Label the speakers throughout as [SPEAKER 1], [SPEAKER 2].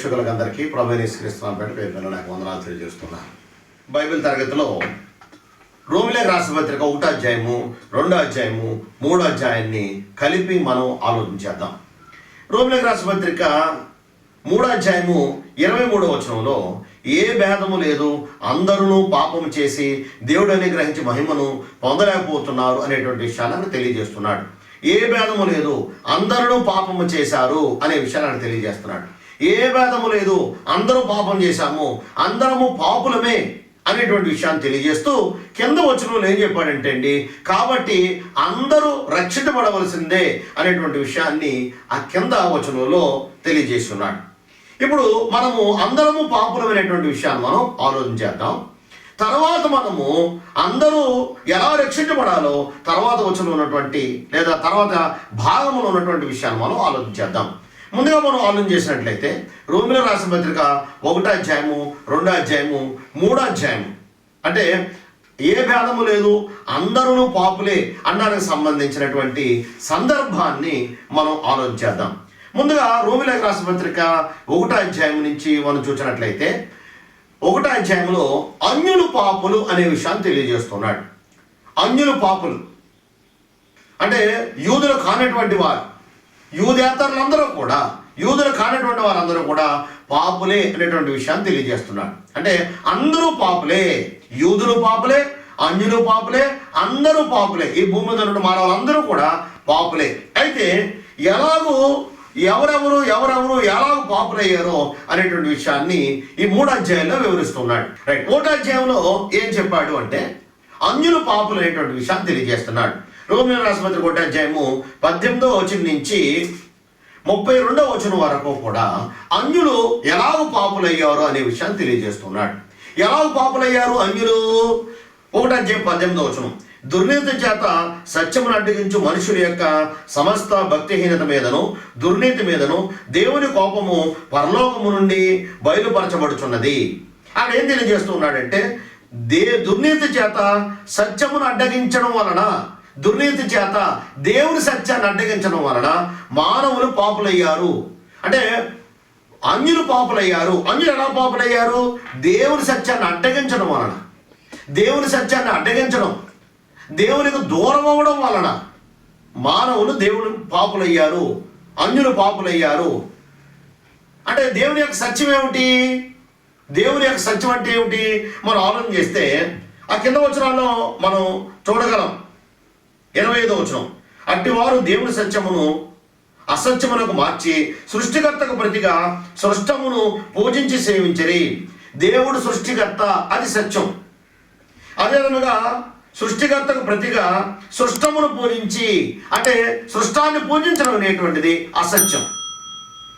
[SPEAKER 1] TV వీక్షకులకు అందరికీ ప్రభేశ్వరిస్తున్నాం పేట పేరు నాకు వందనాలు తెలియజేస్తున్నాను బైబిల్ తరగతిలో రోమిలే రాసిన పత్రిక ఒకటో అధ్యాయము రెండో అధ్యాయము మూడో అధ్యాయాన్ని కలిపి మనం ఆలోచించేద్దాం రోమిలే రాసిన పత్రిక మూడో అధ్యాయము ఇరవై మూడో వచనంలో ఏ భేదము లేదు అందరూ పాపము చేసి దేవుడు గ్రహించి మహిమను పొందలేకపోతున్నారు అనేటువంటి విషయాలను తెలియజేస్తున్నాడు. ఏ భేదము లేదు అందరూ పాపము చేశారు అనే విషయాన్ని తెలియజేస్తున్నాడు. ఏ భేదము లేదు. అందరూ పాపం చేశాము. అందరము పాపులమే అనేటువంటి విషయాన్ని తెలియజేస్తూ కింద వచనంలో ఏం చెప్పాడంటే అండి కాబట్టి అందరూ రక్షించబడవలసిందే అనేటువంటి విషయాన్ని ఆ కింద వచనంలో తెలియజేస్తున్నాడు. ఇప్పుడు మనము అందరము పాపులమైనటువంటి విషయాన్ని మనం ఆలోచించేద్దాం తర్వాత మనము అందరూ ఎలా రక్షించబడాలో తర్వాత వచ్చిన ఉన్నటువంటి లేదా తర్వాత భాగంలో ఉన్నటువంటి విషయాన్ని మనం ఆలోచించేద్దాం ముందుగా మనం ఆలోచన చేసినట్లయితే రోమిల రాసిన పత్రిక ఒకటో అధ్యాయము రెండో అధ్యాయము మూడో అధ్యాయము. అంటే ఏ భేదము లేదు అందరూ పాపులే అన్నానికి సంబంధించినటువంటి సందర్భాన్ని మనం ఆలోచించేద్దాం ముందుగా రోమిలకు రాసిన పత్రిక ఒకటో అధ్యాయం నుంచి మనం చూసినట్లయితే ఒకటో అధ్యాయంలో అన్యులు పాపులు అనే విషయాన్ని తెలియజేస్తున్నాడు. అన్యులు పాపులు. అంటే యూదులు కానటువంటి వారు. యూదేతరులందరూ కూడా యూదులు కానటువంటి వారందరూ కూడా పాపులే అనేటువంటి విషయాన్ని తెలియజేస్తున్నాడు. అంటే అందరూ పాపులే యూదులు పాపులే అన్యులు పాపులే అందరూ పాపులే. ఈ భూమి మీద ఉన్న మానవులందరూ కూడా పాపులే. అయితే ఎలాగూ ఎవరెవరు ఎవరెవరు ఎలా పాపులయ్యారో అనేటువంటి విషయాన్ని ఈ మూడు అధ్యాయంలో వివరిస్తున్నాడు. రైట్ ఒకటో అధ్యాయంలో ఏం చెప్పాడు అంటే అన్యులు పాపులు అనేటువంటి విషయాన్ని తెలియజేస్తున్నాడు. రోమిల రాష్ట్రపతి ఒకటో అధ్యాయము పద్దెనిమిదో వచనం నుంచి ముప్పై రెండో వచనం వరకు కూడా అన్యులు ఎలాగ పాపులయ్యారు అనే విషయాన్ని తెలియజేస్తున్నాడు. ఎలాగ పాపులయ్యారు అన్యులు? ఒకటి అధ్యాయం పద్దెనిమిదో వచనం. దుర్నీతి చేత సత్యమును అడ్డగించు మనుషుల యొక్క సమస్త భక్తిహీనత మీదను దుర్నీతి మీదను దేవుని కోపము పరలోకము నుండి బయలుపరచబడుచున్నది. అక్కడ ఏం తెలియజేస్తున్నాడంటే దే దుర్నీతి చేత సత్యమును అడ్డగించడం వలన దుర్నీతి చేత దేవుని సత్యాన్ని అడ్డగించడం వలన మానవులు పాపులయ్యారు. అంటే అన్యులు పాపులయ్యారు. అన్యులు ఎలా పాపులయ్యారు? దేవుని సత్యాన్ని అడ్డగించడం వలన. దేవుని సత్యాన్ని అడ్డగించడం. దేవునికి దూరం అవ్వడం వలన మానవులు దేవుని పాపులయ్యారు. అన్యులు పాపులయ్యారు. అంటే దేవుని యొక్క సత్యం ఏమిటి? దేవుని యొక్క సత్యం అంటే ఏమిటి? మనం ఆలోచన చేస్తే ఆ కింద వచనాల్లో మనం చూడగలం. ఎనభై ఐదో వచనం. అట్టివారు దేవుని సత్యమును అసత్యమునకు మార్చి సృష్టికర్తకు ప్రతిగా సృష్టమును పూజించి సేవించరి. దేవుడు సృష్టికర్త అది సత్యం. అదేవిధంగా సృష్టికర్తకు ప్రతిగా సృష్టమును పూజించి అంటే సృష్టాన్ని పూజించడం అనేటువంటిది అసత్యం.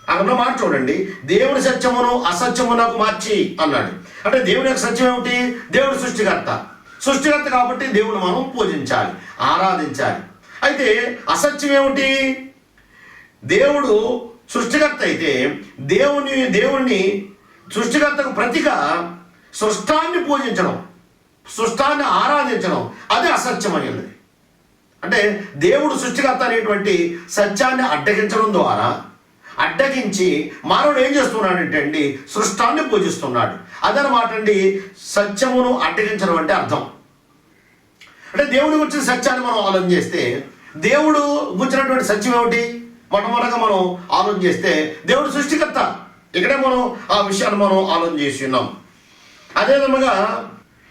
[SPEAKER 1] అక్కడ మాట చూడండి. దేవుడి సత్యమును అసత్యమునకు మార్చి అన్నాడు. అంటే దేవుని యొక్క సత్యం ఏమిటి? దేవుడు సృష్టికర్త. సృష్టికర్త కాబట్టి దేవుడు మనం పూజించాలి ఆరాధించాలి. అయితే అసత్యం ఏమిటి? దేవుడు సృష్టికర్త అయితే దేవుని దేవుణ్ణి సృష్టికర్తకు ప్రతిగా సృష్టాన్ని పూజించడం సృష్టాన్ని ఆరాధించడం అది అసత్యమైనది. అంటే దేవుడు సృష్టికర్త అనేటువంటి సత్యాన్ని అడ్డగించడం ద్వారా అడ్డగించి మానవుడు ఏం చేస్తున్నాడంటే అండి సృష్టాన్ని పూజిస్తున్నాడు. అదనమాట అండి సత్యమును అడ్డగించడం అంటే అర్థం. అంటే దేవుడి గురించిన సత్యాన్ని మనం ఆలోచన చేస్తే దేవుడు గురించినటువంటి సత్యం ఏమిటి? మొట్టమొదటిగా మనం ఆలోచన చేస్తే దేవుడు సృష్టికర్త. ఇక్కడే మనం ఆ విషయాన్ని మనం ఆలోచన చేసి ఉన్నాం. అదే విధముగా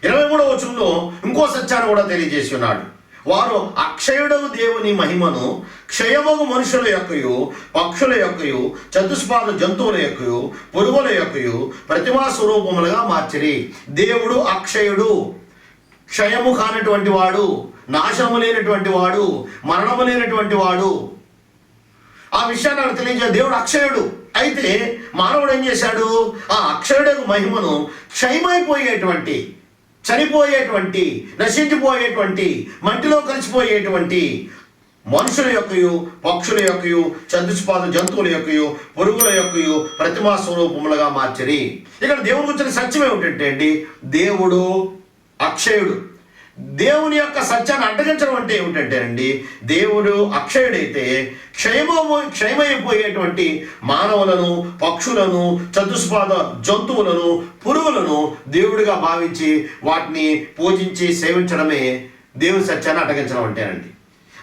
[SPEAKER 1] ఇరవై మూడవ వచనంలో ఇంకో సత్యాన్ని కూడా తెలియజేసి ఉన్నాడు. వారు అక్షయుడవు దేవుని మహిమను క్షయమగు మనుషుల యొక్కయు పక్షుల యొక్కయు చతుష్పాద జంతువుల యొక్కయు పురుగుల యొక్కయు ప్రతిమా స్వరూపములుగా మార్చిరి. దేవుడు అక్షయుడు. క్షయము కానటువంటి వాడు నాశము లేనటువంటి వాడు మరణము లేనటువంటి వాడు. ఆ విషయాన్ని నాకు తెలియజే దేవుడు అక్షయుడు. అయితే మానవుడు ఏం చేశాడు? ఆ అక్షయుడు మహిమను క్షయమైపోయేటువంటి చనిపోయేటువంటి నశించిపోయేటువంటి మట్టిలో కలిసిపోయేటువంటి మనుషుల యొక్కయు పక్షుల యొక్కయు చతుష్పాద జంతువుల యొక్కయు పురుగుల యొక్కయు ప్రతిమా స్వరూపములుగా మార్చరి. ఇక్కడ దేవుడు గురించిన సత్యం ఏమిటంటే అండి దేవుడు అక్షయుడు. దేవుని యొక్క సత్యాన్ని అడ్డగించడం అంటే ఏమిటంటే అండి దేవుడు అక్షయుడైతే క్షయమో క్షయమైపోయేటువంటి మానవులను పక్షులను చతుస్పాద జంతువులను పురుగులను దేవుడిగా భావించి వాటిని పూజించి సేవించడమే దేవుని సత్యాన్ని అడ్డగించడం అంటేనండి.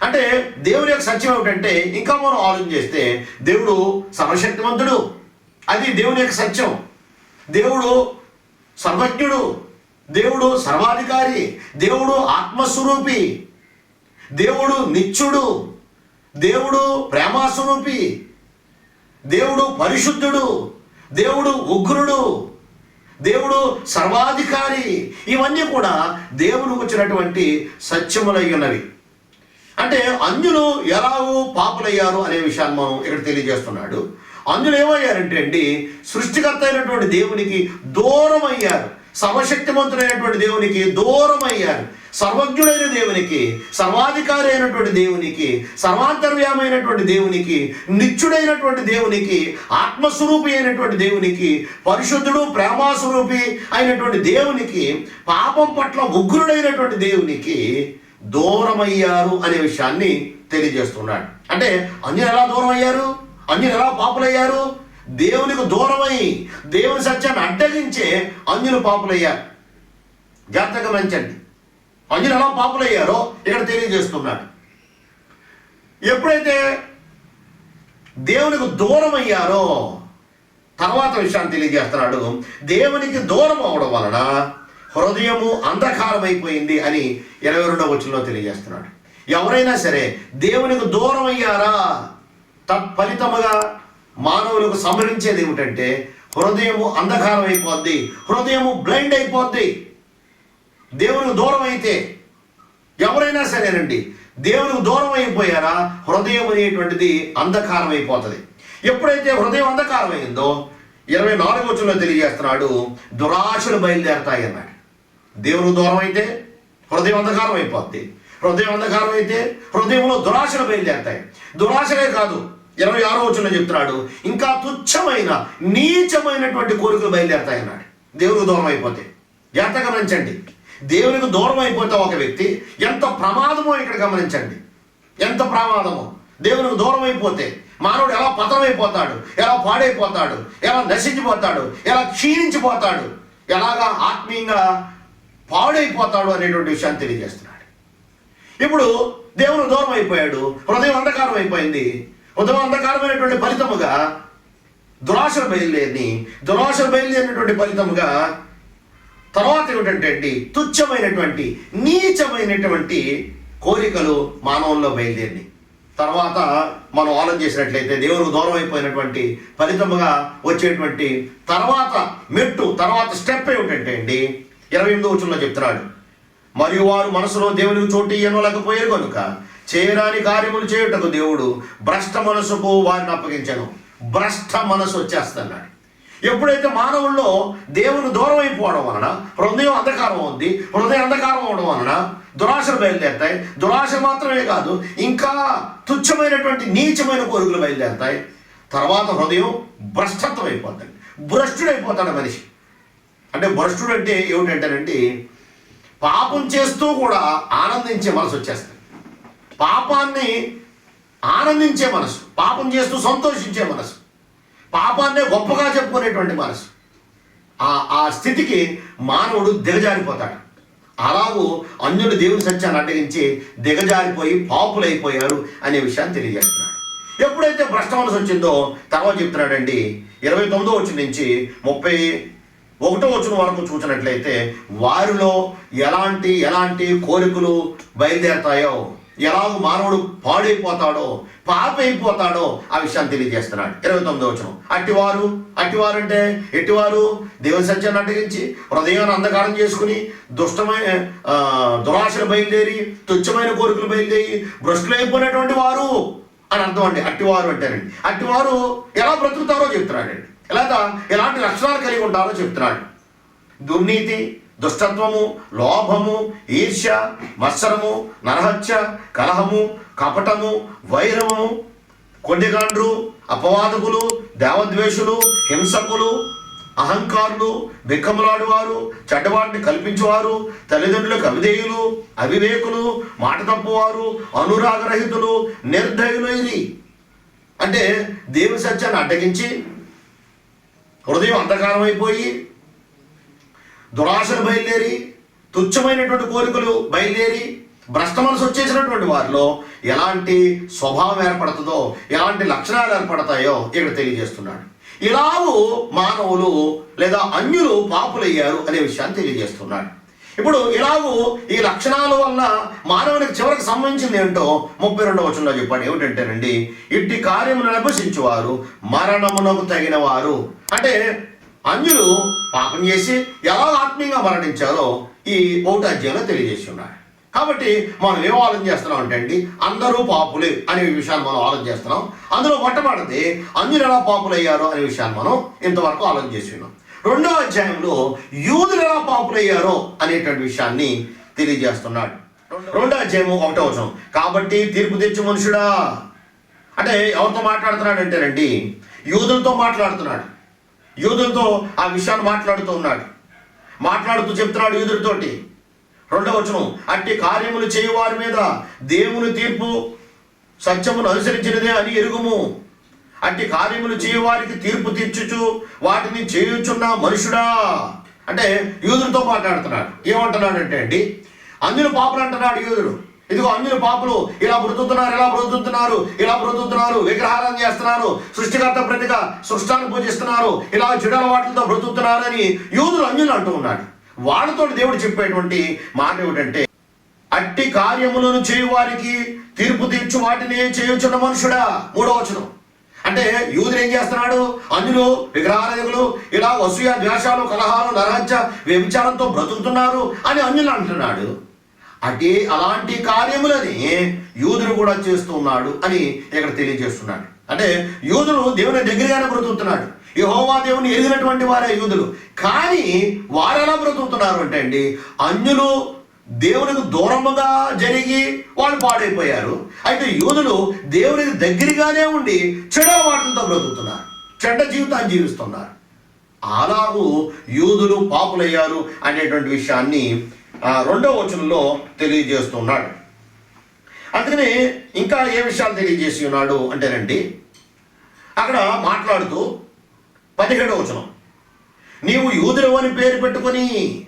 [SPEAKER 1] అంటే దేవుని యొక్క సత్యం ఏమిటంటే ఇంకా మనం ఆలోచన చేస్తే దేవుడు సర్వశక్తివంతుడు అది దేవుని యొక్క సత్యం. దేవుడు సర్వజ్ఞుడు. దేవుడు సర్వాధికారి దేవుడు ఆత్మస్వరూపి దేవుడు నిత్యుడు దేవుడు ప్రేమాస్వరూపి దేవుడు పరిశుద్ధుడు దేవుడు ఉగ్రుడు దేవుడు సర్వాధికారి. ఇవన్నీ కూడా దేవుడు వచ్చినటువంటి సత్యములై ఉన్నవి. అంటే అన్యులు ఎలాగో పాపులయ్యారు అనే విషయాన్ని మనం ఇక్కడ తెలియజేస్తున్నాడు. అందులో ఏమయ్యారంటే అండి సృష్టికర్త అయినటువంటి దేవునికి దూరం అయ్యారు సర్వశక్తిమంతుడైనటువంటి దేవునికి దూరం అయ్యారు సర్వజ్ఞుడైన దేవునికి సర్వాధికారి అయినటువంటి దేవునికి సర్వాంతర్యామైనటువంటి దేవునికి నిత్యుడైనటువంటి దేవునికి ఆత్మస్వరూపి అయినటువంటి దేవునికి పరిశుద్ధుడు ప్రేమాస్వరూపి అయినటువంటి దేవునికి పాపం పట్ల ఉగ్రుడైనటువంటి దేవునికి దూరమయ్యారు అనే విషయాన్ని తెలియజేస్తున్నాడు. అంటే అన్యులు ఎలా దూరం అయ్యారు అన్యులు ఎలా పాపులయ్యారు? దేవునికి దూరమై దేవుని సత్యాన్ని అడ్డగించే అంజులు పాపులయ్యారు. జాగ్రత్తగా గమనించండి. అంజులు ఎలా పాపులయ్యారో ఇక్కడ తెలియజేస్తున్నాడు. ఎప్పుడైతే దేవునికి దూరం అయ్యారో తర్వాత విషయాన్ని తెలియజేస్తున్నాడు. దేవునికి దూరం అవడం వలన హృదయము అంధకారం అయిపోయింది అని ఇరవై రెండవ వచనంలో తెలియజేస్తున్నాడు. ఎవరైనా సరే దేవునికి దూరం అయ్యారా తత్ఫలితముగా మానవులకు సంభరించేది ఏమిటంటే హృదయము అంధకారం అయిపోద్ది హృదయము బ్లైండ్ అయిపోద్ది. దేవునికి దూరం అయితే ఎవరైనా సరేనండి దేవునికి దూరం అయిపోయారా హృదయం అనేటువంటిది అంధకారం అయిపోతుంది. ఎప్పుడైతే హృదయం అంధకారం అయిందో ఇరవై నాలుగు వచ్చంలో తెలియజేస్తున్నాడు దురాశలు బయలుదేరతాయి అన్నాడు. దేవునికి దూరం అయితే హృదయం అంధకారం అయిపోద్ది హృదయం అంధకారం అయితే హృదయంలో దురాశలు బయలుదేరతాయి. దురాశలే కాదు ఇరవై ఆరో వచ్చిన చెప్తున్నాడు ఇంకా తుచ్చమైన నీచమైనటువంటి కోరికలు బయలుదేరుతాయి అన్నాడు దేవుడికి దూరం అయిపోతే జాగ్రత్త గమనించండి. దేవునికి దూరం అయిపోతే ఒక వ్యక్తి ఎంత ప్రమాదమో ఇక్కడ గమనించండి. ఎంత ప్రమాదమో. దేవునికి దూరం అయిపోతే మానవుడు ఎలా పతనమైపోతాడు ఎలా పాడైపోతాడు ఎలా నశించిపోతాడు ఎలా క్షీణించిపోతాడు ఎలాగా ఆత్మీయంగా పాడైపోతాడు అనేటువంటి విషయాన్ని తెలియజేస్తున్నాడు. ఇప్పుడు దేవుని దూరం అయిపోయాడు హృదయం అంధకారం అయిపోయింది. ఉదయం అంధకారమైనటువంటి ఫలితముగా దురాశలు బయలుదేరి దురాశలు బయలుదేరినటువంటి ఫలితముగా తర్వాత ఏమిటంటే అండి తుచ్చమైనటువంటి నీచమైనటువంటి కోరికలు మానవుల్లో బయలుదేరి తర్వాత మనం ఆలోచన చేసినట్లయితే దేవునికి దూరం అయిపోయినటువంటి ఫలితముగా వచ్చేటువంటి తర్వాత మెట్టు తర్వాత స్టెప్ ఏమిటంటే అండి ఇరవై ఎనిమిదో వచ్చంలో చెప్తున్నాడు. మరియు వారు మనసులో దేవునికి చోటు ఇయ్యనలేకపోయారు కనుక చేయరాని కార్యములు చేయుటకు దేవుడు భ్రష్ట మనసుకు వారిని అప్పగించాను. భ్రష్ట మనసు వచ్చేస్తున్నాడు. ఎప్పుడైతే మానవుల్లో దేవుని దూరం అయిపోవడం వలన హృదయం అంధకారం ఉంది హృదయం అంధకారం అవడం వలన దురాశలు బయలుదేరుతాయి. దురాశ మాత్రమే కాదు ఇంకా తుచ్చమైనటువంటి నీచమైన కోరికలు బయలుదేరుతాయి. తర్వాత హృదయం భ్రష్టత్వం అయిపోతుంది. భ్రష్టుడైపోతాడు మనిషి. అంటే భ్రష్టుడు అంటే ఏమిటంటేనండి పాపం చేస్తూ కూడా ఆనందించే మనసు వచ్చేస్తుంది. పాపాన్ని ఆనందించే మనసు పాపం చేస్తూ సంతోషించే మనసు పాపాన్నే గొప్పగా చెప్పుకునేటువంటి మనసు. ఆ ఆ స్థితికి మానవుడు దిగజారిపోతాడు. అలాగూ అన్యులు దేవుని సత్యాన్ని అడ్డగించి దిగజారిపోయి పాపులైపోయారు అనే విషయాన్ని తెలియజేస్తున్నాడు. ఎప్పుడైతే భ్రష్ట మనసు వచ్చిందో తర్వాత చెప్తున్నాడండి ఇరవై తొమ్మిదో వచ్చిన నుంచి ముప్పై ఒకటో వచ్చిన వరకు చూసినట్లయితే వారిలో ఎలాంటి ఎలాంటి కోరికలు బయలుదేరతాయో ఎలాగో మానవుడు పాడైపోతాడో పాపైపోతాడో ఆ విషయాన్ని తెలియజేస్తున్నాడు. ఇరవై తొమ్మిదో వచ్చిన అట్టివారు అట్టివారు అంటే ఎట్టివారు? దేవుని సత్యాన్ని అడ్డగించి హృదయాన్ని అంధకారం చేసుకుని దుష్టమైన దురాశలు బయలుదేరి తుచ్చమైన కోరికలు బయలుదేరి భ్రష్టులైపోయినటువంటి వారు అని అర్థం అండి. అట్టివారు అంటారండి అట్టివారు ఎలా బ్రతుకుతారో చెప్తున్నాడండి. లేదా ఎలాంటి లక్షణాలు కలిగి ఉంటారో చెప్తున్నాడు. దుర్నీతి దుష్టత్వము లోభము ఈర్ష్య మత్సరము నరహత్య కలహము కపటము వైరము కొండిగాండ్రు అపవాదకులు దేవద్వేషులు హింసకులు అహంకారులు బిక్కములాడువారు చెడ్డవాటిని కల్పించేవారు తల్లిదండ్రులకు అవిధేయులు అవివేకులు మాట తప్పువారు అనురాగరహితులు నిర్దయులైరి. అంటే దేవుని సత్యాన్ని అడ్డగించి హృదయం అంధకారం అయిపోయి దురాశలు బయలుదేరి తుచ్చమైనటువంటి కోరికలు బయలుదేరి భ్రష్ట మనసు వచ్చేసినటువంటి వారిలో ఎలాంటి స్వభావం ఏర్పడుతుందో ఎలాంటి లక్షణాలు ఏర్పడతాయో ఇక్కడ తెలియజేస్తున్నాడు. ఇలాగూ మానవులు లేదా అన్యులు పాపులయ్యారు అనే విషయాన్ని తెలియజేస్తున్నాడు. ఇప్పుడు ఇలాగూ ఈ లక్షణాల వల్ల మానవునికి చివరికి సంబంధించింది ఏంటో ముప్పై రెండవ వచనంలో చెప్పాడు. ఏమిటంటేనండి ఇట్టి కార్యములను అభ్యసించువారు మరణమునకు తగిన వారు అంటే అన్యులు పాపం చేసి ఎలా ఆత్మీయంగా మరణించారో ఈ ఒకటి అధ్యాయంలో తెలియజేసి ఉన్నాడు కాబట్టి మనం ఏం ఆలోచన చేస్తున్నాం అంటే అండి అందరూ పాపులే అనే విషయాన్ని మనం ఆలోచన చేస్తున్నాం. అందులో మొట్టమొదటిది అన్యులు ఎలా పాపులు అయ్యారో అనే విషయాన్ని మనం ఇంతవరకు ఆలోచన చేసి ఉన్నాం రెండో అధ్యాయంలో యూదులు ఎలా పాపులయ్యారో అనేటువంటి విషయాన్ని తెలియజేస్తున్నాడు. రెండో అధ్యాయము ఒకటో వచనం. కాబట్టి తీర్పు తెచ్చు మనుషుడా. అంటే ఎవరితో మాట్లాడుతున్నాడు అంటేనండి యూదులతో మాట్లాడుతున్నాడు. యూదులతో ఆ విషయాన్ని మాట్లాడుతూ ఉన్నాడు. మాట్లాడుతూ చెప్తున్నాడు యూదులతోటి. రెండవ వచనం అట్టి కార్యములు చేయువారి మీద దేవుని తీర్పు సత్యమును అనుసరించినదే అని ఎరుగుము. అట్టి కార్యములు చేయువారికి తీర్పు తీర్చుచు వాటిని చేయుచున్న మనుషుడా. అంటే యూదులతో మాట్లాడుతున్నాడు. ఏమంటున్నాడంటే అండి అందులో పాపలు అంటున్నాడు యూదుడు. ఇదిగో అన్యుల పాపులు ఇలా బ్రతుకుతున్నారు ఇలా బ్రతుకుతున్నారు ఇలా బ్రతుకుతున్నారు విగ్రహాలను చేస్తున్నారు సృష్టికర్త ప్రతిగా సృష్టాన్ని పూజిస్తున్నారు ఇలా చెడల వాటితో బ్రతుకుతున్నారు అని యూదులు అన్యులు అంటూ ఉన్నాడు. వాళ్ళతో దేవుడు చెప్పేటువంటి మాట ఏమిటంటే అట్టి కార్యములను చేయువారికి తీర్పు తీర్చు వాటిని చేయుచున్న మనుషుడా మూడో వచనం. అంటే యూదులు ఏం చేస్తున్నాడు? అన్యులు విగ్రహాలయకులు ఇలా వసూయ ద్వేషాలు కలహాలు నరహత్య వ్యభిచారంతో బ్రతుకుతున్నారు అని అన్యులు అంటున్నాడు. అదే అలాంటి కార్యములని యూదులు కూడా చేస్తున్నాడు అని ఇక్కడ తెలియజేస్తున్నాడు. అంటే యూదులు దేవుని దగ్గరగానే బ్రతుకుతున్నాడు. యహోవా దేవుని ఎదిగినటువంటి వారే యూదులు. కానీ వారు ఎలా బ్రతుకుతున్నారు అంటే అండి అన్యులు దేవునికి దూరముగా జరిగి వాళ్ళు పాడైపోయారు. అయితే యూదులు దేవునికి దగ్గరగానే ఉండి చెడు వాటితో బ్రతుకుతున్నారు. చెడ్డ జీవితాన్ని జీవిస్తున్నారు. అలాగూ యూదులు పాపులయ్యారు అనేటువంటి విషయాన్ని ఆ, రెండవ వచనంలో తెలియజేస్తున్నాడు. అందుకని ఇంకా ఏ విషయాలు తెలియజేసి ఉన్నాడు అంటేనండి అక్కడ మాట్లాడుతూ పదిహేడవ వచనం. నీవు యూదుడు అని పేరు పెట్టుకొని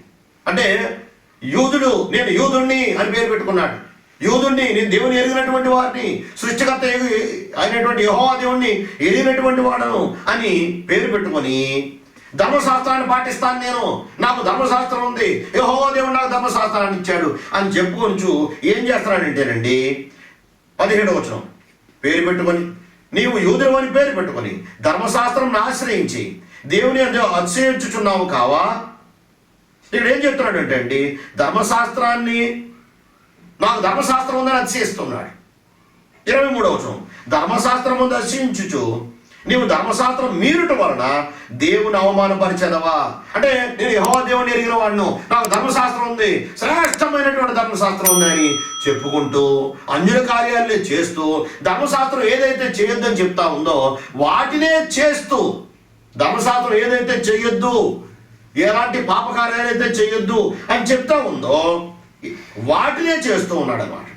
[SPEAKER 1] అంటే యూదుడు నేను యూదుణ్ణి అని పేరు పెట్టుకున్నాడు. యూదుణ్ణి నేను దేవుని ఎరిగినటువంటి వారిని సృష్టికర్త ఎగి- అయినటువంటి యహోవా దేవుణ్ణి ఎరిగినటువంటి వాడను అని పేరు పెట్టుకొని ధర్మశాస్త్రాన్ని పాటిస్తాను నేను. నాకు ధర్మశాస్త్రం ఉంది. యహో దేవుడు నాకు ధర్మశాస్త్రాన్ని ఇచ్చాడు అని చెప్పుకొంచు ఏం చేస్తున్నాడంటేనండి పదిహేడు వచనం. పేరు పెట్టుకొని నీవు యూదుడు అని పేరు పెట్టుకొని ధర్మశాస్త్రం ఆశ్రయించి దేవుని అందు అతిశయించుచున్నావు కావా? ఇక్కడ ఏం చెప్తున్నాడు అంటే అండి ధర్మశాస్త్రాన్ని నాకు ధర్మశాస్త్రం ఉందని అతిశయిస్తున్నాడు ఇరవై మూడవ ధర్మశాస్త్రం ముందు అతిశయించుచు నీవు ధర్మశాస్త్రం మీరుట వలన దేవుని అవమానపరిచేదవా? అంటే నేను యహో దేవుని ఎరిగిన వాడును. నాకు ధర్మశాస్త్రం ఉంది. శ్రేష్టమైనటువంటి ధర్మశాస్త్రం ఉంది అని చెప్పుకుంటూ అన్యుల కార్యాలనే చేస్తూ ధర్మశాస్త్రం ఏదైతే చేయొద్దని చెప్తా ఉందో వాటినే చేస్తూ ధర్మశాస్త్రం ఏదైతే చేయొద్దు ఎలాంటి పాపకార్యాలైతే చేయొద్దు అని చెప్తా ఉందో వాటినే చేస్తూ ఉన్నాడు అన్నమాట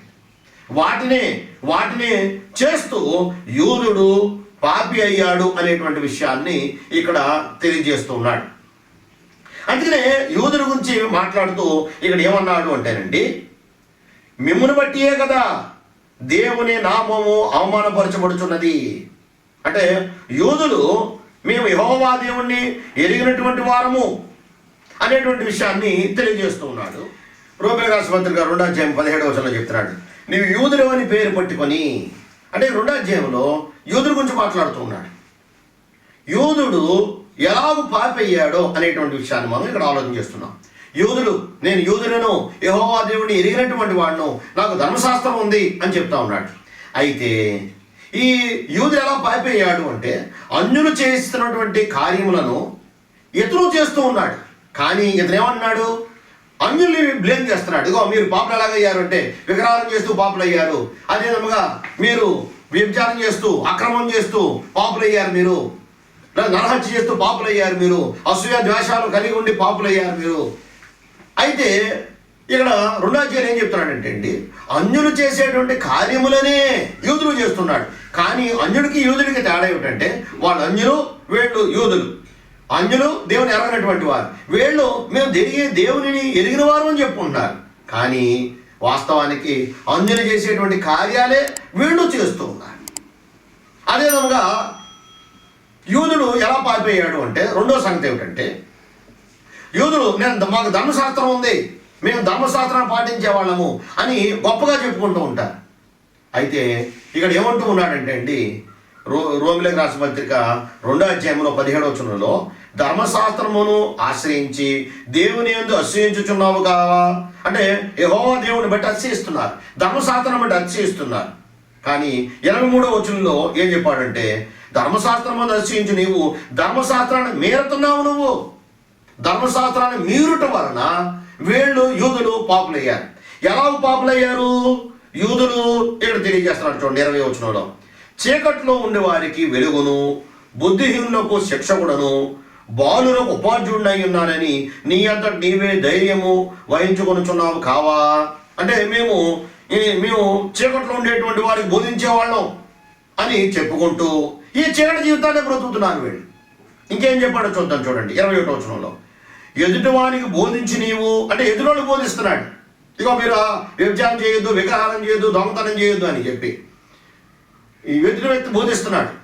[SPEAKER 1] వాటినే వాటిని చేస్తూ యూదుడు పాపి అయ్యాడు అనేటువంటి విషయాన్ని ఇక్కడ తెలియజేస్తూ ఉన్నాడు అందుకనే యూదుల గురించి మాట్లాడుతూ ఇక్కడ ఏమన్నాడు అంటేనండి మిమ్మును బట్టియే కదా దేవుని నామము అవమానపరచబడుచున్నది. అంటే యూదులు మేము యహోవా దేవుణ్ణి ఎరిగినటువంటి వారము అనేటువంటి విషయాన్ని తెలియజేస్తూ ఉన్నాడు రోమిల రాసిన రెండో అధ్యాయం పదిహేడవ వచనంలో చెప్తున్నాడు నీవు యూదులు అని పేరు పట్టుకొని అంటే రెండో అధ్యాయంలో యూదుల గురించి మాట్లాడుతూ ఉన్నాడు. యూదుడు ఎలాగ పాపయ్యాడో అనేటువంటి విషయాన్ని మనం ఇక్కడ ఆలోచన చేస్తున్నాం. యూదుడు నేను యూదులను యహోవా దేవుడిని ఎరిగినటువంటి వాడును నాకు ధర్మశాస్త్రం ఉంది అని చెప్తా ఉన్నాడు. అయితే ఈ యూదుడు ఎలా పాపయ్యాడు అంటే అన్యులు చేస్తున్నటువంటి కార్యములను ఇతను చేస్తూ ఉన్నాడు. కానీ ఇతనేమన్నాడు అన్యుల్ని బ్లేమ్ చేస్తున్నాడు. ఇగో మీరు పాపులు ఎలాగయ్యారు అంటే విగ్రహాలు చేస్తూ పాపలు అయ్యారు. అదే విధముగా మీరు వ్యభిచారం చేస్తూ అక్రమం చేస్తూ పాపులు అయ్యారు మీరు. నరహత్య చేస్తూ పాపులయ్యారు మీరు. అసూయ ద్వేషాలు కలిగి ఉండి పాపులయ్యారు మీరు. అయితే ఇక్కడ రెండాధ్యాయులు ఏం చెప్తున్నాడంటే అండి అన్యులు చేసేటువంటి కార్యములనే యూదులు చేస్తున్నాడు. కానీ అన్యుడికి యూదుడికి తేడా ఏమిటంటే వాళ్ళు అన్యులు వీళ్ళు యూదులు. అన్యులు దేవుని ఎరగనటువంటి వారు. వీళ్ళు మేము తిరిగి దేవునిని ఎరిగిన వారు అని చెప్పుకుంటున్నారు కానీ వాస్తవానికి అన్యులు చేసేటువంటి కార్యాలే వీళ్ళు చేస్తూ ఉన్నారు అదేవిధంగా యూదుడు ఎలా పారిపోయాడు అంటే రెండో సంగతి ఏమిటంటే యూదుడు నేను మాకు ధర్మశాస్త్రం ఉంది. మేము ధర్మశాస్త్రాన్ని పాటించే వాళ్ళము అని గొప్పగా చెప్పుకుంటూ ఉంటారు. అయితే ఇక్కడ ఏమంటూ ఉన్నాడంటే అండి రో రోమిలకు రాసిన పత్రిక రెండో అధ్యాయంలో పదిహేడవ చున్నలో ధర్మశాస్త్రమును ఆశ్రయించి దేవుని ఎందు అశ్రయించుచున్నావు కావా? అంటే యెహోవా దేవుని బట్టి అశ్రయిస్తున్నారు. ధర్మశాస్త్రం బట్టి అశ్రయిస్తున్నారు. కానీ ఇరవై మూడో వచనంలో ఏం చెప్పాడంటే ధర్మశాస్త్రము దర్శించి నీవు ధర్మశాస్త్రాన్ని మీరుతున్నావు నువ్వు. ధర్మశాస్త్రాన్ని మీరుట వలన వీళ్ళు యూదులు పాపులయ్యారు. ఎలా పాపులయ్యారు? యూదులు ఇక్కడ తెలియజేస్తున్నారు చూడండి ఇరవై వచనంలో. చీకట్లో ఉండే వారికి వెలుగును బుద్ధిహీనులకు శిక్షకుడను బాలులకు ఉపాధ్యుడినై ఉన్నానని నీ అంతటి నీవే ధైర్యము వహించుకొనుచున్నావు కావా? అంటే మేము ఈ- మేము చీకట్లో ఉండేటువంటి వారికి బోధించే వాళ్ళం అని చెప్పుకుంటూ ఈ చీకటి జీవితాన్ని బ్రతుకుతున్నారు వీళ్ళు. ఇంకేం చెప్పాడో చూద్దాం చూడండి ఇరవై ఒకటో వచనంలో. ఎదుటివానికి బోధించి నీవు అంటే ఎదురోళ్ళు బోధిస్తున్నాడు. ఇగో మీరు వ్యభిచారం చేయొద్దు విగ్రహారం చేయొద్దు దొంగతనం చేయొద్దు అని చెప్పి ఈ ఎదుటి వ్యక్తి బోధిస్తున్నాడు.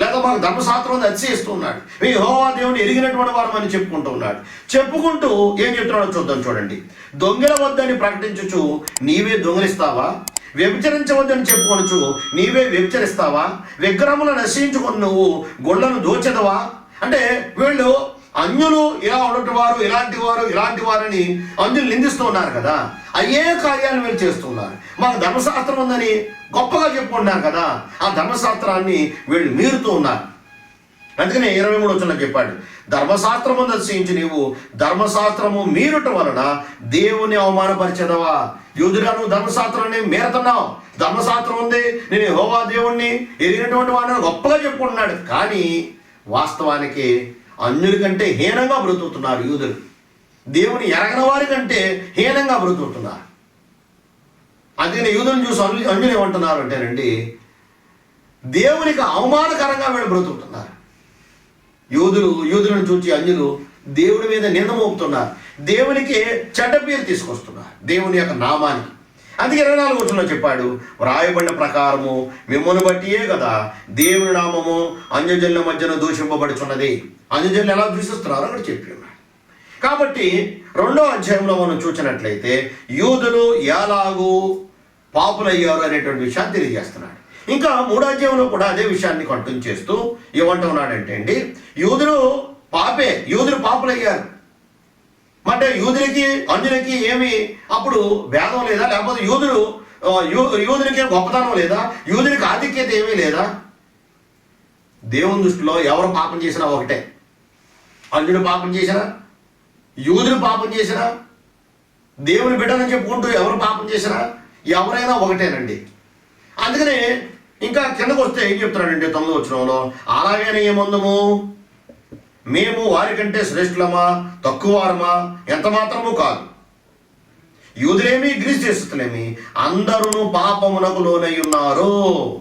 [SPEAKER 1] లేదా మాకు ధర్మశాస్త్రం ఉంది ఉన్నాడు. మీ హోవా దేవుని ఎరిగినటువంటి వారు అని చెప్పుకుంటూ ఉన్నాడు. చెప్పుకుంటూ ఏం చెప్తున్నాడో చూద్దాం చూడండి. దొంగల వద్దని ప్రకటించుచు నీవే దొంగలిస్తావా? వ్యభిచరించవద్దని చెప్పుకొనచ్చు నీవే వ్యభిచరిస్తావా? విగ్రహములు నశించుకొని నువ్వు గుళ్ళను దోచెదవా? అంటే వీళ్ళు అన్యులు ఇలా ఉన్నటి వారు ఇలాంటి వారు ఇలాంటి వారని అన్యులు నిందిస్తూ ఉన్నారు కదా. అయ్యే కార్యాలు వీళ్ళు చేస్తున్నారు మాకు ధర్మశాస్త్రం ఉందని గొప్పగా చెప్పుకుంటున్నారు కదా. ఆ ధర్మశాస్త్రాన్ని వీళ్ళు మీరుతూ ఉన్నారు. అందుకనే ఇరవై మూడు వచ్చిన చెప్పాడు ధర్మశాస్త్రము దర్శించి నీవు ధర్మశాస్త్రము మీరుట వలన దేవుని అవమానపరిచేదవా? యూదురాను ధర్మశాస్త్రాన్ని మీరుతున్నావు. ధర్మశాస్త్రం ఉంది నేను హోవా దేవుణ్ణి ఎరిగినటువంటి వాడిని గొప్పగా చెప్పుకుంటున్నాడు. కానీ వాస్తవానికి అన్యుల కంటే హీనంగా బ్రతుకుతున్నారు యూదులు. దేవుని ఎరగని వారి కంటే హీనంగా బ్రతుకుతున్నారు. అందుకని యూదులను చూసి అన్యు అన్యులు ఏమంటున్నారు అంటేనండి దేవునికి అవమానకరంగా వీళ్ళు బ్రతుకుతున్నారు. యూదులు యూదులను చూచి అన్యులు దేవుడి మీద నింద మోపుతున్నారు. దేవునికి చెడ్డ పేరు తీసుకొస్తున్నారు. దేవుని యొక్క నామానికి. అందుకే ఇరవై నాలుగు వచ్చిన చెప్పాడు వ్రాయబడిన ప్రకారము మిమ్మల్ని బట్టియే కదా దేవుని నామము అన్యజనుల మధ్యన దూషింపబడుచున్నది. అన్యజనులు ఎలా దూషిస్తున్నారో అక్కడ చెప్పి కాబట్టి రెండో అధ్యాయంలో మనం చూసినట్లయితే యూదులు ఎలాగూ పాపులయ్యారు అనేటువంటి విషయాన్ని తెలియజేస్తున్నాడు. ఇంకా మూడో అధ్యాయంలో కూడా అదే విషయాన్ని కంటిన్యూ చేస్తూ ఏమంటున్నాడంటే అండి యూదులు పాపే యూదులు పాపులయ్యారు. అంటే యూదులకి అంజులకి ఏమి అప్పుడు భేదం లేదా? లేకపోతే యూదులు యూ యూదులకి గొప్పతనం లేదా? యూదులకి ఆధిక్యత ఏమీ లేదా? దేవుని దృష్టిలో ఎవరు పాపం చేసినా ఒకటే. అంజుడు పాపం చేసినా యూదులు పాపం చేసినా దేవుని బిడ్డలని చెప్పుకుంటూ ఎవరు పాపం చేసినా ఎవరైనా ఒకటేనండి. అందుకనే ఇంకా కిందకు వస్తే ఏం చెప్తున్నాడండి తొమ్మిది వచ్చినంలో అలాగనే ఏమందము మేము వారికంటే శ్రేష్ఠులమా? తక్కువ వారమా ఎంత మాత్రము కాదు. యూదులేమి గ్రీస్ చేస్తులేమి అందరూ పాపమునకు లోనై ఉన్నారు.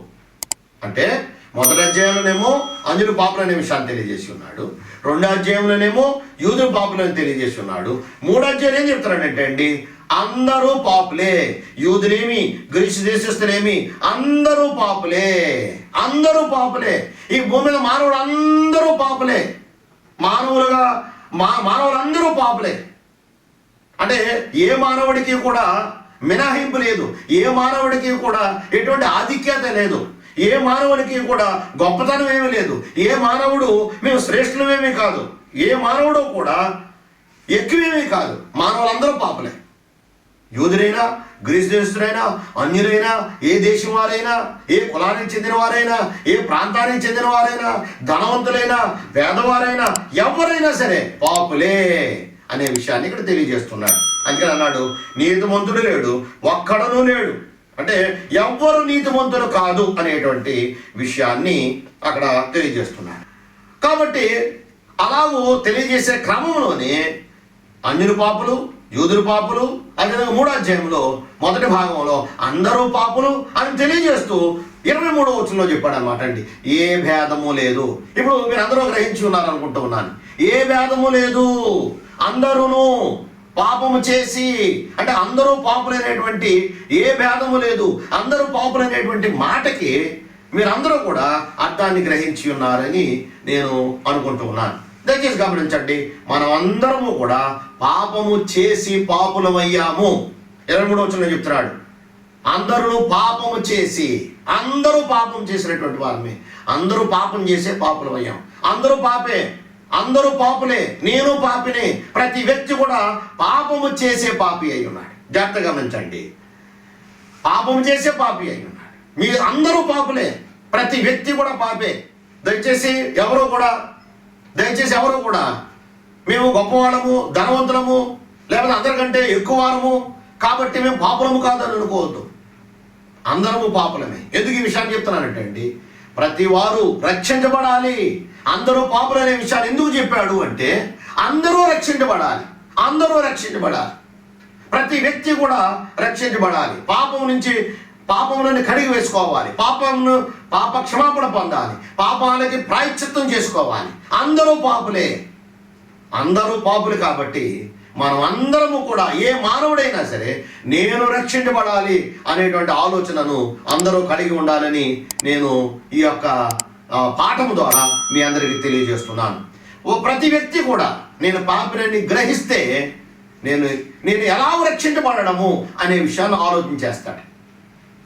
[SPEAKER 1] అంటే మొదటి అధ్యాయంలోనేమో అంజులు పాపలనే విషయాన్ని తెలియజేసి ఉన్నాడు. రెండో అధ్యాయంలోనేమో యూదులు పాపులు అని తెలియజేసి ఉన్నాడు. మూడో అధ్యాయం ఏం చెప్తారంటే అండి? అందరూ పాపులే. యూదులేమి గ్రీసు దేశస్తులేమి అందరూ పాపులే. అందరూ పాపులే. ఈ భూమి మీద మానవుడు అందరూ పాపులే. మానవులుగా మా మానవులందరూ పాపులే. అంటే ఏ మానవుడికి కూడా మినహాయింపు లేదు. ఏ మానవుడికి కూడా ఎటువంటి ఆధిక్యత లేదు. ఏ మానవుడికి కూడా గొప్పతనం ఏమీ లేదు. ఏ మానవుడు మేము శ్రేష్ఠులమేమీ కాదు. ఏ మానవుడు కూడా ఎక్కువేమీ కాదు. మానవులందరూ పాపలే. యూదులైనా గ్రీస్ దేశస్తులైనా అన్యులైనా ఏ దేశం వారైనా ఏ కులానికి చెందిన వారైనా ఏ ప్రాంతానికి చెందిన వారైనా ధనవంతులైనా పేదవారైనా ఎవరైనా సరే పాపులే అనే విషయాన్ని ఇక్కడ తెలియజేస్తున్నాడు. అందుకని అన్నాడు నీతిమంతుడు లేడు ఒక్కడనూ లేడు. అంటే ఎవ్వరు నీతిమంతులు కాదు అనేటువంటి విషయాన్ని అక్కడ తెలియజేస్తున్నాడు. కాబట్టి అలాగూ తెలియజేసే క్రమంలోనే అన్యులు పాపులు యూదులు పాపులు అదేవిధంగా మూడో అధ్యాయంలో మొదటి భాగంలో అందరూ పాపులు అని తెలియజేస్తూ ఇరవై మూడో వచ్చంలో చెప్పాడు అనమాట అండి. ఏ భేదము లేదు. ఇప్పుడు మీరు అందరూ గ్రహించి ఉన్నారు ఉన్నాను. ఏ భేదము లేదు. అందరూను పాపము చేసి అంటే అందరూ పాపులైనటువంటి ఏ భేదము లేదు. అందరూ పాపులైనటువంటి మాటకి మీరందరూ కూడా అర్థాన్ని గ్రహించి ఉన్నారని నేను అనుకుంటూ ఉన్నాను. దయచేసి గమనించండి మనం అందరము కూడా పాపము చేసి పాపులమయ్యాము ఇరవై మూడు వచ్చిన చెప్తున్నాడు. అందరూ పాపము చేసి అందరూ పాపం చేసినటువంటి వాళ్ళమే అందరూ పాపం చేసే పాపులమయ్యాం అందరూ పాపే అందరూ పాపులే నేను పాపినే. ప్రతి వ్యక్తి కూడా పాపము చేసే పాపి అయి ఉన్నాడు. జాగ్రత్త గమనించండి. పాపం చేసే పాపి అయి ఉన్నాడు. మీరు అందరూ పాపులే ప్రతి వ్యక్తి కూడా పాపే. దయచేసి ఎవరు కూడా దయచేసి ఎవరు కూడా మేము గొప్పవాళ్ళము ధనవంతులము లేకపోతే అందరికంటే ఎక్కువ వారము కాబట్టి మేము పాపులము కాదని అనుకోవద్దు. అందరము పాపులమే. ఎందుకు ఈ విషయాన్ని చెప్తున్నానంటే అండి ప్రతి వారు రక్షించబడాలి. అందరూ పాపులు అనే విషయాన్ని ఎందుకు చెప్పాడు అంటే అందరూ రక్షించబడాలి. అందరూ రక్షించబడాలి. ప్రతి వ్యక్తి కూడా రక్షించబడాలి. పాపం నుంచి పాపములను కడిగి వేసుకోవాలి. పాపమును పాప క్షమాపణ పొందాలి. పాపాలకి ప్రాయశ్చిత్తం చేసుకోవాలి. అందరూ పాపులే. అందరూ పాపులు కాబట్టి మనం అందరము కూడా ఏ మానవుడైనా సరే నేను రక్షించబడాలి అనేటువంటి ఆలోచనను అందరూ కలిగి ఉండాలని నేను ఈ యొక్క పాఠము ద్వారా మీ అందరికీ తెలియజేస్తున్నాను. ఓ ప్రతి వ్యక్తి కూడా నేను పాపిని గ్రహిస్తే నేను నేను ఎలా రక్షించబడము అనే విషయాన్ని ఆలోచించేస్తాడు.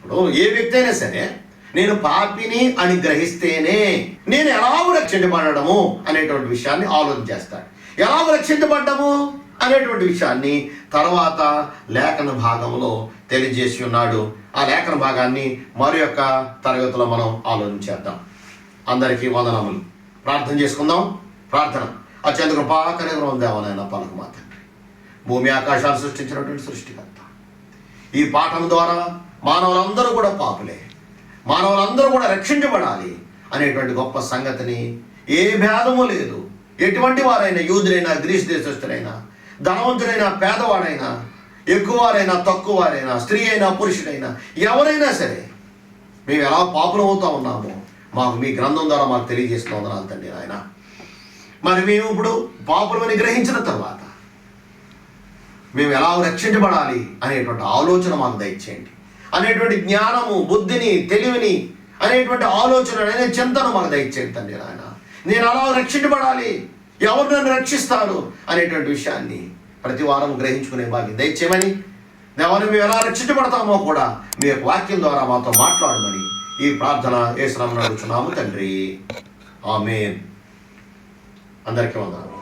[SPEAKER 1] ఇప్పుడు ఏ వ్యక్తి అయినా సరే నేను పాపిని అని గ్రహిస్తేనే నేను ఎలా రక్షించబడము అనేటువంటి విషయాన్ని ఆలోచన చేస్తాడు. ఎలా రక్షించబడ్డము అనేటువంటి విషయాన్ని తర్వాత లేఖన భాగంలో తెలియజేసి ఉన్నాడు. ఆ లేఖన భాగాన్ని మరి యొక్క తరగతిలో మనం ఆలోచన చేద్దాం. అందరికీ వందనములు. ప్రార్థన చేసుకుందాం. ప్రార్థన. అత్యంత కృపాకరంగా దేవనైనా పలుకు మా తండ్రి. భూమి ఆకాశాలు సృష్టించినటువంటి సృష్టికర్త. ఈ పాఠం ద్వారా మానవులందరూ కూడా పాపులే. మానవులందరూ కూడా రక్షించబడాలి అనేటువంటి గొప్ప సంగతిని ఏ భేదము లేదు. ఎటువంటి వారైనా యూదులైనా గ్రీస్ దేశస్తులైనా ధనవంతుడైనా పేదవాడైనా ఎక్కువవారైనా తక్కువవారైనా స్త్రీ అయినా పురుషుడైనా ఎవరైనా సరే మేము ఎలా పాపులం అవుతా ఉన్నామో మాకు మీ గ్రంథం ద్వారా మాకు తెలియజేస్తున్నాం తండ్రి ఆయన మరి మేము ఇప్పుడు పాపులమని గ్రహించిన తర్వాత మేము ఎలా రక్షించబడాలి అనేటువంటి ఆలోచన మాకు దయచేయండి. అనేటువంటి జ్ఞానము బుద్ధిని తెలివిని అనేటువంటి ఆలోచన అనే చింతన మాకు దయచేయండి తండ్రి నాయన. నేను అలా రక్షించబడాలి. ఎవరు నన్ను రక్షిస్తారు అనేటువంటి విషయాన్ని ప్రతి వారం గ్రహించుకునే భాగ్యం దయచేయమని ఎవరు మేము ఎలా రక్షించబడతామో కూడా మీ యొక్క వాక్యం ద్వారా మాతో మాట్లాడమని ఈ ప్రార్థన ఏ శ్రమను అడుగుతున్నాము తండ్రి. ఆమె అందరికీ వందనాలు.